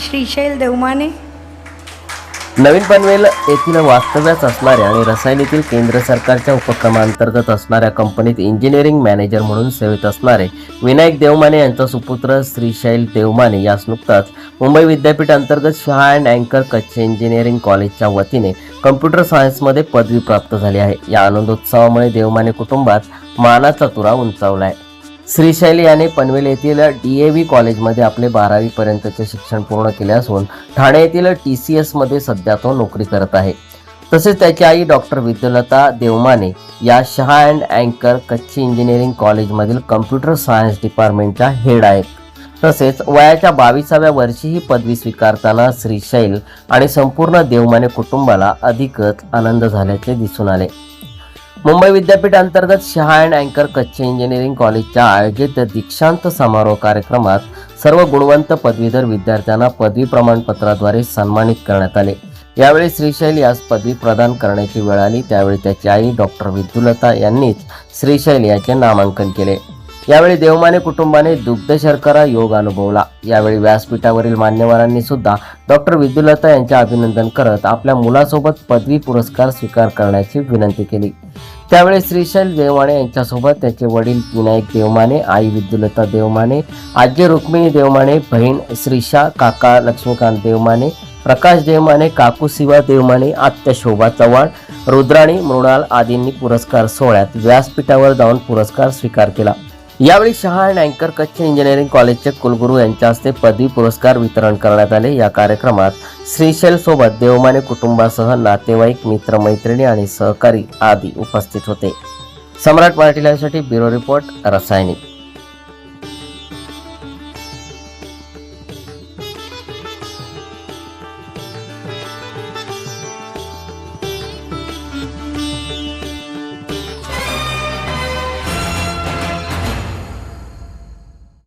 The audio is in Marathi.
श्रीशैल देवमाने. नवीन पनवेल येथील वास्तव्यास असणाऱ्या आणि रसायनीतील केंद्र सरकारच्या उपक्रमांतर्गत असणाऱ्या कंपनीत इंजिनिअरिंग मॅनेजर म्हणून सेवेत असणारे विनायक देवमाने यांचा सुपुत्र श्रीशैल देवमाने यास नुकताच मुंबई विद्यापीठ अंतर्गत शहा अँड अँकर कच्छ इंजिनिअरिंग कॉलेजच्या वतीने कम्प्युटर सायन्समध्ये पदवी प्राप्त झाली आहे. या आनंदोत्सवामुळे देवमाने कुटुंबात मानाचा तुरा उंचावला आहे. श्रीशैल याने पनवेल येथील डी ए व्ही कॉलेजमध्ये आपले बारावी पर्यंतचे शिक्षण पूर्ण केले असून ठाणे येथील टी सी एसमध्ये सध्या तो नोकरी करत आहे. तसेच त्याची आई डॉक्टर विद्युलता देवमाने या शहा अँड अँकर कच्ची इंजिनिअरिंग कॉलेजमधील कम्प्युटर सायन्स डिपार्टमेंटच्या हेड आहेत. तसेच वयाच्या बावीसाव्या वर्षी ही पदवी स्वीकारताना श्रीशैल आणि संपूर्ण देवमाने कुटुंबाला अधिकच आनंद झाल्याचे दिसून आले. मुंबई विद्यापीठ अंतर्गत शहा अँड अँकर कच्चे इंजिनिअरिंग कॉलेजच्या आयोजित दीक्षांत समारोह कार्यक्रमात सर्व गुणवंत पदवीधर विद्यार्थ्यांना पदवी प्रमाणपत्राद्वारे सन्मानित करण्यात आले. यावेळी श्रीशैल यास पदवी प्रदान करण्याची वेळ आली. त्यावेळी त्याची आई डॉक्टर विद्युलता यांनीच श्रीशैल याचे नामांकन केले. यावेळी देवमाने कुटुंबाने दुग्ध शर्करा योग अनुभवला. यावेळी व्यासपीठावरील मान्यवरांनी सुद्धा डॉक्टर विद्युलता यांचे अभिनंदन करत आपल्या मुलासोबत पदवी पुरस्कार स्वीकार करण्याची विनंती केली. त्यावेळी श्रीशैल देवमाने यांच्यासोबत त्याचे वडील विनायक देवमाने आई विद्युलता देवमाने आजी रुक्मिणी देवमाने बहीण श्रीशा काका लक्ष्मीकांत देवमाने प्रकाश देवमाने काकू शिवा देवमाने आत्या शोभा चव्हाण रुद्राणी मृणाल आदींनी पुरस्कार सोहळ्यात व्यासपीठावर जाऊन पुरस्कार स्वीकार केला. यावेळी शहा अँड अँकर कच्चे इंजिनिअरिंग कॉलेजचे कुलगुरू यांच्या हस्ते पदवी पुरस्कार वितरण करण्यात आले. या कार्यक्रमात श्रीशैलसोबत देवमाने कुटुंबासह नातेवाईक मित्रमैत्रिणी आणि सहकारी आदी उपस्थित होते. सम्राट मराठी लाईव्हसाठी ब्युरो रिपोर्ट रसायनिक